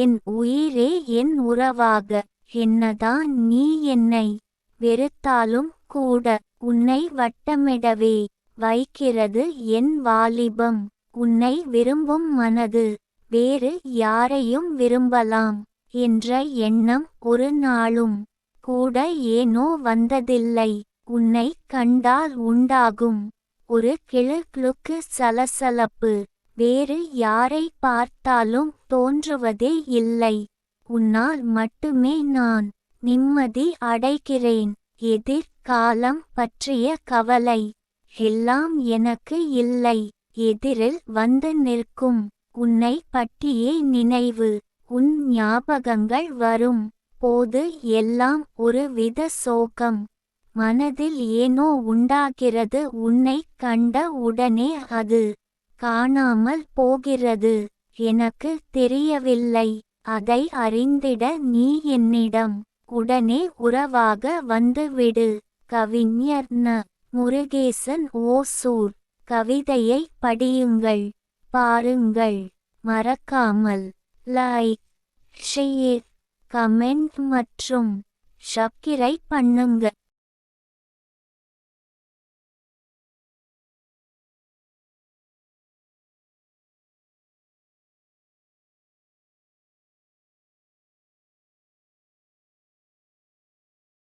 என் உயிரே என் உறவாக என்னதான் நீ என்னை வெறுத்தாலும் கூட உன்னை வட்டமிடவே வைக்கிறது என் வாலிபம். உன்னை விரும்பும் மனது வேறு யாரையும் விரும்பலாம் என்ற எண்ணம் ஒரு நாளும் கூட ஏனோ வந்ததில்லை. உன்னை கண்டால் உண்டாகும் ஒரு கிளுகிளுக்கு சலசலப்பு. வேறு யாரை பார்த்தாலும் தோன்றுவதே இல்லை. உன்னால் மட்டுமே நான் நிம்மதி அடைகிறேன். எதிர்காலம் பற்றிய கவலை எல்லாம் எனக்கு இல்லை. எதிரில் வந்து நிற்கும் உன்னை பற்றியே நினைவு. உன் ஞாபகங்கள் வரும். போது எல்லாம் ஒரு வித சோகம். மனதில் ஏனோ உண்டாகிறது உன்னை கண்ட உடனே அது. காணாமல் போகிறது. எனக்கு தெரியவில்லை. அதை அறிந்திட நீ என்னிடம் உடனே உறவாக வந்துவிடு. கவிஞர் ந. முருகேசன் ஓசூர். கவிதையை படியுங்கள். பாருங்கள். மறக்காமல் லைக் ஷேர் கமெண்ட் மற்றும் சப்ஸ்கிரைப் பண்ணுங்க.